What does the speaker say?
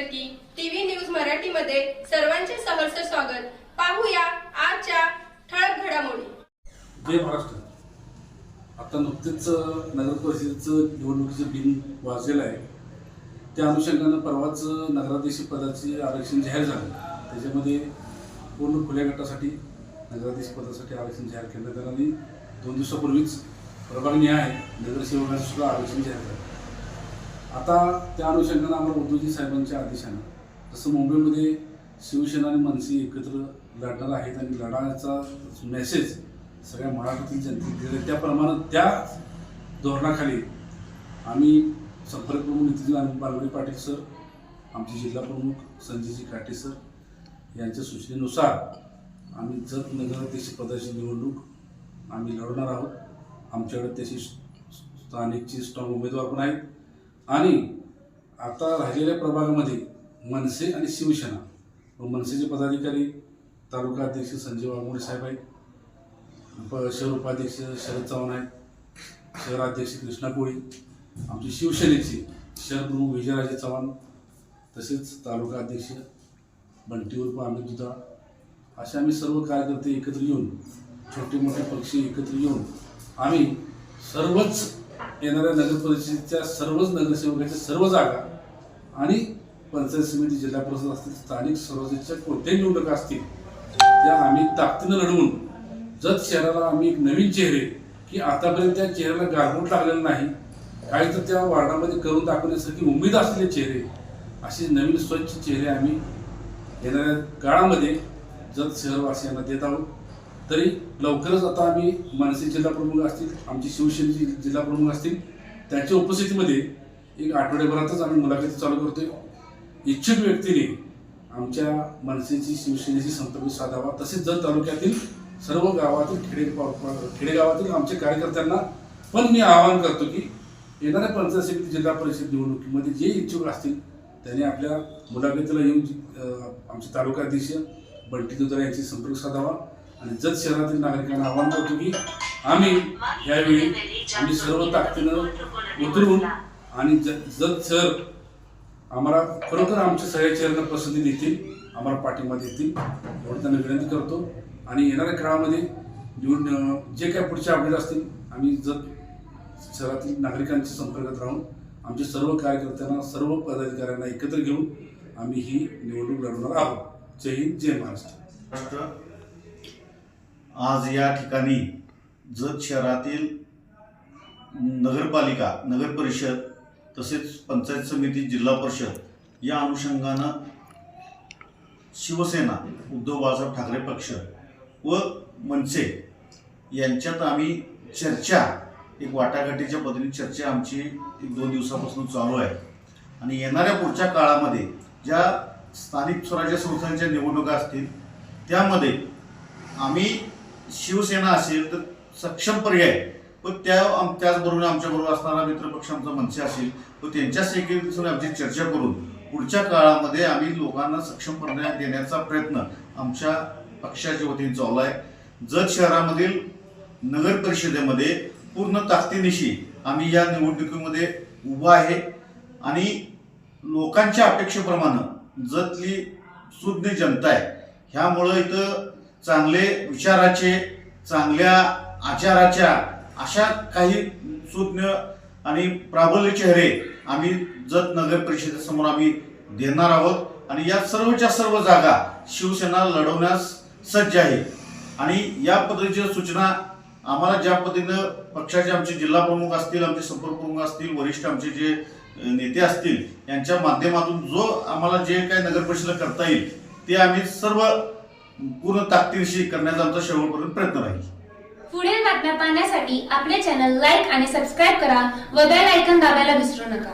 की TV news मराठीमध्ये सर्वांचे सहर्ष स्वागत. पाहूया आजच्या ठळक घडामोडी. जय महाराष्ट्र. आता नुकतेच नगर परिषदेचं निवडणुकीचं बिल वाजलेलं आहे. त्या अनुषंगानं परवाच नगराध्यक्ष पदाचे आरक्षण जाहीर झालं. त्याच्यामध्ये पूर्ण खुल्या गटासाठी नगराध्यक्ष पदासाठी आरक्षण जाहीर करण्यात आलं आणि दोन दिवसापूर्वीच प्रभागनिहाय नगरसेवकांचं सुद्धा आरक्षण जाहीर झालं. आता त्या अनुषंगानं आम्हाला उद्धवजी साहेबांच्या आदेशानं जसं मुंबईमध्ये शिवसेना आणि मनसे एकत्र लढणार आहेत आणि लढायचा मेसेज सगळ्या मराठीतील जनतेला दिला त्याप्रमाणे त्या धोरणाखाली आम्ही संपर्क प्रमुख नितीन बालवडे पाटील सर आमचे जिल्हा प्रमुख संजयजी काटे सर यांच्या सूचनेनुसार आम्ही जत नगराध्यक्ष पदाची निवडणूक आम्ही लढवणार आहोत. आमच्याकडे त्याची स्थानिकची स्ट्रॉंग उमेदवार पण आहेत. आणि आता राहिलेल्या प्रभागामध्ये मनसे आणि शिवसेना. व मनसेचे पदाधिकारी तालुका अध्यक्ष संजय वाघमोडे साहेब आहेत. प शहर उपाध्यक्ष शरद चव्हाण आहेत. शहराध्यक्ष कृष्णा कोळी. आमचे शिवसेनेचे शहर प्रमुख विजयराजे चव्हाण. तसेच तालुका अध्यक्ष बंटी उर्फ अमित दुधा. असे आम्ही सर्व कार्यकर्ते एकत्र येऊन छोटे मोठे पक्ष एकत्र येऊन आम्ही सर्वच येणाऱ्या नगर परिषदेच्या सर्वच नगरसेवकाच्या सर्व जागा आणि पंचायत समिती जिल्हा परिषद असतील स्थानिक स्वराज्याच्या कोणत्याही निवडणुका असतील त्या आम्ही ताकदीनं लढवून जत शहराला आम्ही एक नवीन चेहरे की आतापर्यंत त्या चेहऱ्याला गारबोट लागलेलं नाही काही तर त्या वार्डामध्ये करून दाखवण्यासाठी उमेद असलेले चेहरे असे नवीन स्वच्छ चेहरे आम्ही येणाऱ्या काळामध्ये जत शहरवासियांना देत आहोत. तरी लवकरच आता आम्ही मनसे जिल्हा प्रमुख असतील आमची शिवसेनेचे जिल्हा प्रमुख असतील त्यांच्या उपस्थितीमध्ये एक आठवड्याभरातच आम्ही मुलाखती चालू करतोय. इच्छुक व्यक्तीने आमच्या मनसेची शिवसेनेशी संपर्क साधावा तसेच जत तालुक्यातील सर्व गावातील खेडे खेडेगावातील आमच्या कार्यकर्त्यांना पण मी आवाहन करतो की येणाऱ्या पंचायत समिती जिल्हा परिषद निवडणुकीमध्ये जे इच्छुक असतील त्यांनी आपल्या मुलाखतीला येऊन आमचे तालुकाध्यक्ष बंटी दुधारे यांची संपर्क साधावा. आणि जत शहरातील नागरिकांना आवाहन करतो की आम्ही यावेळी आम्ही सर्व ताकदीनं उतरून आणि ज जत शहर आम्हाला खरोखर आमच्या सगळ्या चेहऱ्यांना पसंती देतील आम्हाला पाठिंबा देतील एवढं त्यांना विनंती करतो. आणि येणाऱ्या काळामध्ये निवड जे काय पुढचे अपडेट असतील आम्ही जत शहरातील नागरिकांच्या संपर्कात राहून आमच्या सर्व कार्यकर्त्यांना सर्व पदाधिकाऱ्यांना एकत्र घेऊन आम्ही ही निवडणूक लढवणार आहोत. जय हिंद जय महाराष्ट्र. आज या ठिकाणी जत शहरातील नगरपालिका नगर परिषद तसेच पंचायत समिती जिल्हा परिषद या अनुषंगानं शिवसेना उद्धव बाळासाहेब ठाकरे पक्ष व मनसे यांच्यात आम्ही चर्चा एक वाटाघाटीच्या पद्धतीने चर्चा आमची एक दोन दिवसापासून चालू आहे. आणि येणाऱ्या पुढच्या काळामध्ये ज्या स्थानिक स्वराज्य संस्थांच्या निवडणुका असतील त्यामध्ये आम्ही शिवसेना असेल तर सक्षम पर्याय व त्या त्याचबरोबर आमच्याबरोबर असणारा मित्रपक्ष आमचा मनसे असेल व त्यांच्या सेक्रेटरीसोबत आमची चर्चा करून पुढच्या काळामध्ये आम्ही लोकांना सक्षम पर्याय देण्याचा प्रयत्न आमच्या पक्षाच्या वतीने चालू आहे. जत शहरामधील नगर परिषदेमध्ये पूर्ण ताकदीनिशी आम्ही या निवडणुकीमध्ये उभा आहे. आणि लोकांच्या अपेक्षेप्रमाणे जतली सुज्ञ जनता आहे. ह्यामुळं इथं चांगले विचाराचे चांगल्या आचाराच्या अशा काही सुज्ञ आणि प्राबल्य चेहरे आम्ही जत नगर परिषदेसमोर आम्ही देणार आहोत. आणि या सर्वच्या सर्व जागा शिवसेना लढवण्यास सज्ज आहे. आणि या पद्धतीच्या सूचना आम्हाला ज्या पद्धतीनं पक्षाचे आमचे जिल्हा प्रमुख असतील आमचे संपर्क प्रमुख असतील वरिष्ठ आमचे जे नेते असतील यांच्या माध्यमातून जो आम्हाला जे काही नगर परिषदेला करता येईल ते आम्ही सर्व पूर्ण ताकदीविषयी करण्याचा आमचा शेवटपर्यंत प्रयत्न राहील. पुढील बातम्या पाहण्यासाठी आपले चॅनल लाईक आणि सबस्क्राईब करा व बेल आयकन दाबायला विसरू नका.